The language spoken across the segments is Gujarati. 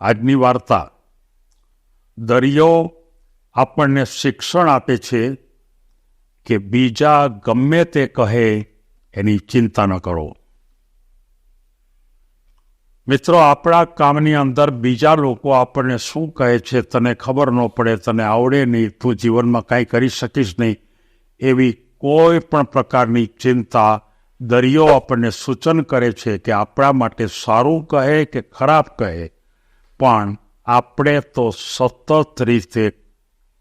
આજની વાર્તા દરિયો આપણને શિક્ષણ આપે છે કે બીજા ગમે તે કહે એની ચિંતા ન કરો. મિત્રો, આપણા કામની અંદર બીજા લોકો આપણને શું કહે છે તને ખબર ન પડે, તને આવડે નહીં, તું જીવનમાં કાંઈ કરી શકીશ નહીં, એવી કોઈ પણ પ્રકારની ચિંતા દરિયો આપણને સૂચન કરે છે કે આપણા માટે સારું કહે કે ખરાબ કહે. પણ આપણે તો સતત રીતે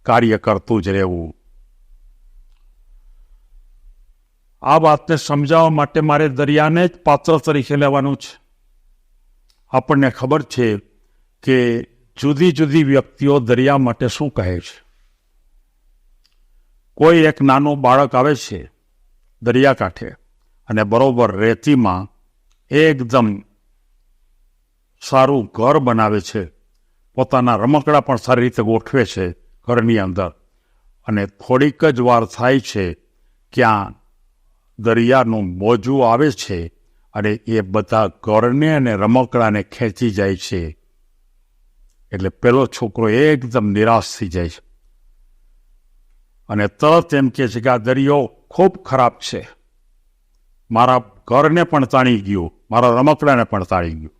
કાર્ય કરતું જ રહેવું. આ વાતને સમજાવવા માટે મારે દરિયાને જ પાત્ર તરીકે લેવાનું છે. આપણને ખબર છે કે જુદી જુદી વ્યક્તિઓ દરિયા માટે શું કહે છે. કોઈ એક નાનું બાળક આવે છે દરિયાકાંઠે અને બરોબર રેતીમાં એકદમ સારું ઘર બનાવે છે. પોતાના રમકડા પણ સારી રીતે ગોઠવે છે ઘરની અંદર. અને થોડીક જ વાર થાય છે ક્યાં દરિયાનું મોજું આવે છે અને એ બધા ઘરને અને રમકડાને ખેંચી જાય છે. એટલે પેલો છોકરો એકદમ નિરાશ થઈ જાય છે. અને તરત એમ કહે છે કે આ દરિયો ખૂબ ખરાબ છે. મારા ઘરને પણ તાણી ગયું, મારા રમકડાને પણ તાણી ગયું.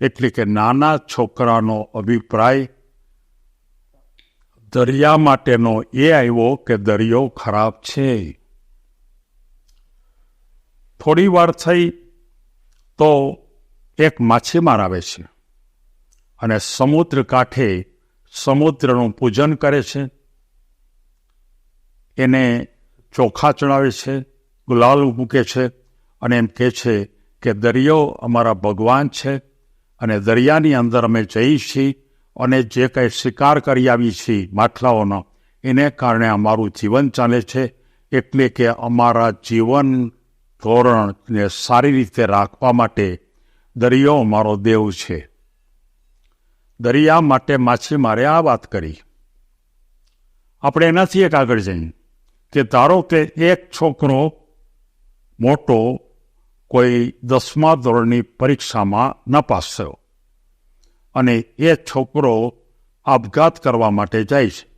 એટલે કે નાના છોકરાનો અભિપ્રાય દરિયા માટેનો એ આવ્યો કે દરિયો ખરાબ છે. થોડી વાર થઈ તો એક માછીમાર આવે છે અને સમુદ્ર કાંઠે સમુદ્રનું પૂજન કરે છે. એને ચોખા ચડાવે છે, ગુલાલ મૂકે છે અને એમ કહે છે કે દરિયો અમારા ભગવાન છે. અને દરિયાની અંદર અમે જઈએ છીએ અને જે કંઈ શિકાર કરી આવી છીએ માટલાઓનો, એને કારણે અમારું જીવન ચાલે છે, એટલે કે અમારા જીવન ધોરણને સારી રીતે રાખવા માટે દરિયો અમારો દેવ છે. દરિયા માટે માછીમારે આ વાત કરી. આપણે એનાથી એક આગળ જઈએ કે ધારો કે એક છોકરો મોટો કોઈ દસમા ધોરણની પરીક્ષામાં નપાસ થયો અને એ છોકરો આપઘાત કરવા માટે જાય છે.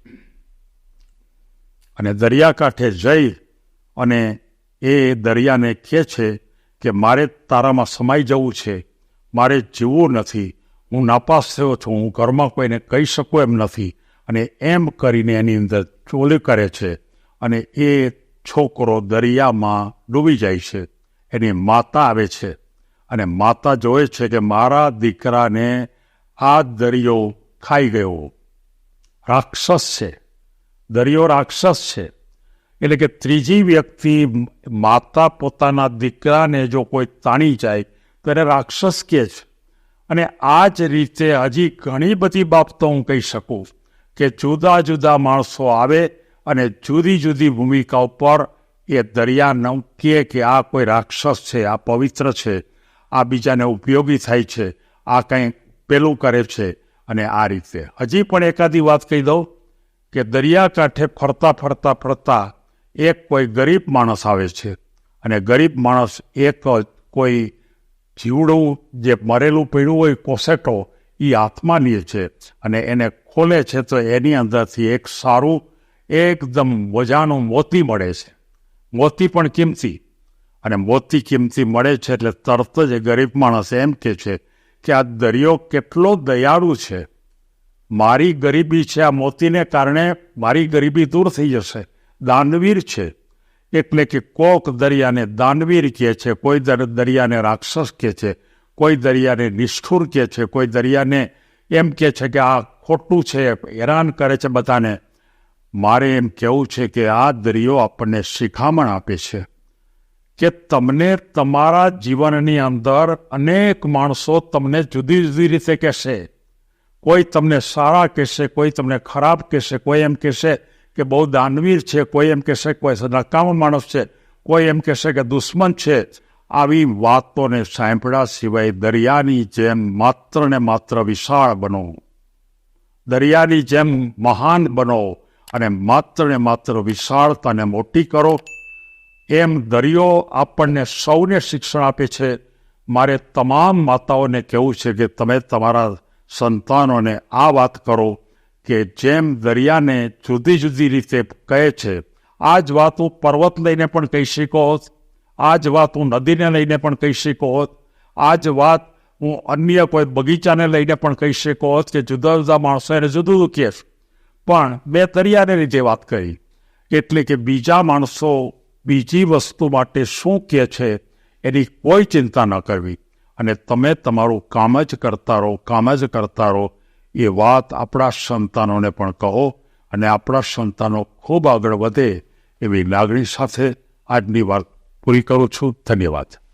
અને દરિયાકાંઠે જઈ અને એ દરિયાને કહે છે કે, મારે તારામાં સમાઈ જવું છે. મારે જીવવું નથી. હું નાપાસ થયો છું. હું ઘરમાં કોઈને કહી શકું એમ નથી. અને એમ કરીને એની અંદર ચોલી કરે છે અને એ છોકરો દરિયામાં ડૂબી જાય છે. એની માતા આવે છે. અને માતા જોવે છે કે મારા દીકરાને આ દરિયો ખાઈ ગયો. રાક્ષસ છે. દરિયો રાક્ષસ છે. એટલે કે ત્રીજી વ્યક્તિ માતા પોતાના દીકરાને જો કોઈ તાણી જાય, તો એને રાક્ષસ કહે છે. અને આ જ રીતે હજી ઘણી બધી બાબતો હું કહી શકું કે જુદા જુદા માણસો આવે અને જુદી જુદી ભૂમિકા ઉપર એ દરિયા ન કે આ કોઈ રાક્ષસ છે, આ પવિત્ર છે, આ બીજાને ઉપયોગી થાય છે, આ કંઈ પેલું કરે છે અને આ રીતે. હજી પણ એકાદી વાત કહી દઉં કે દરિયાકાંઠે ફરતા ફરતા ફરતા એક કોઈ ગરીબ માણસ આવે છે અને ગરીબ માણસ એક કોઈ જીવડું જે મરેલું પીડું હોય, કોસેટો એ હાથમાં લે છે અને એને ખોલે છે તો એની અંદરથી એક સારું, એકદમ વજાનું મોતી મળે છે. મોતી પણ કિંમતી અને મોતી કિંમતી મળે છે એટલે તરત જ એ ગરીબ માણસ એમ કે છે કે આ દરિયો કેટલો દયાળુ છે. મારી ગરીબી છે, આ મોતીને કારણે મારી ગરીબી દૂર થઈ જશે. દાનવીર છે. એટલે કે કોક દરિયાને દાનવીર કહે છે, કોઈ દરિયાને રાક્ષસ કહે છે, કોઈ દરિયાને નિષ્ઠુર કહે છે, કોઈ દરિયાને એમ કહે છે કે આ ખોટું છે, હેરાન કરે છે બધાને. મારે એમ કહેવું છે કે આ દરિયો આપણને શિખામણ આપે છે કે તમને તમારા જીવનની અંદર અનેક માણસો તમને જુદી જુદી રીતે કહેશે. કોઈ તમને સારા કહેશે, કોઈ તમને ખરાબ કહેશે, કોઈ એમ કહેશે કે બહુ દાનવીર છે, કોઈ એમ કહેશે કોઈ નકામો માણસ છે, કોઈ એમ કહેશે કે દુશ્મન છે. આવી વાતોને સાંભળ્યા સિવાય દરિયાની જેમ માત્ર ને માત્ર વિશાળ બનો. દરિયાની જેમ મહાન બનો. અને માત્ર ને માત્ર વિશાળતાને મોટી કરો એમ દરિયો આપણને સૌને શિક્ષણ આપે છે મારે તમામ માતાઓને કહેવું છે કે તમે તમારા સંતાનોને આ વાત કરો કે જેમ દરિયાને જુદી જુદી રીતે કહે છે આ જ વાત હું પર્વત લઈને પણ કહી શીખો હોત આ જ વાત હું નદીને લઈને પણ કહી શીખો હોત આ જ વાત હું અન્ય કોઈ બગીચાને લઈને પણ કહી શીખો હોત કે જુદા જુદા માણસો એને જુદું કહે છે. પણ મેં તરિયાને લીધે વાત કરી. એટલે કે બીજા માણસો બીજી વસ્તુ માટે શું કહે છે એની કોઈ ચિંતા ન કરવી. અને તમે તમારું કામ જ કરતા રહો, કામ જ કરતા રહો. એ વાત આપણા સંતાનોને પણ કહો અને આપણા સંતાનો ખૂબ આગળ વધે એવી લાગણી સાથે આજની વાત પૂરી કરું છું. ધન્યવાદ.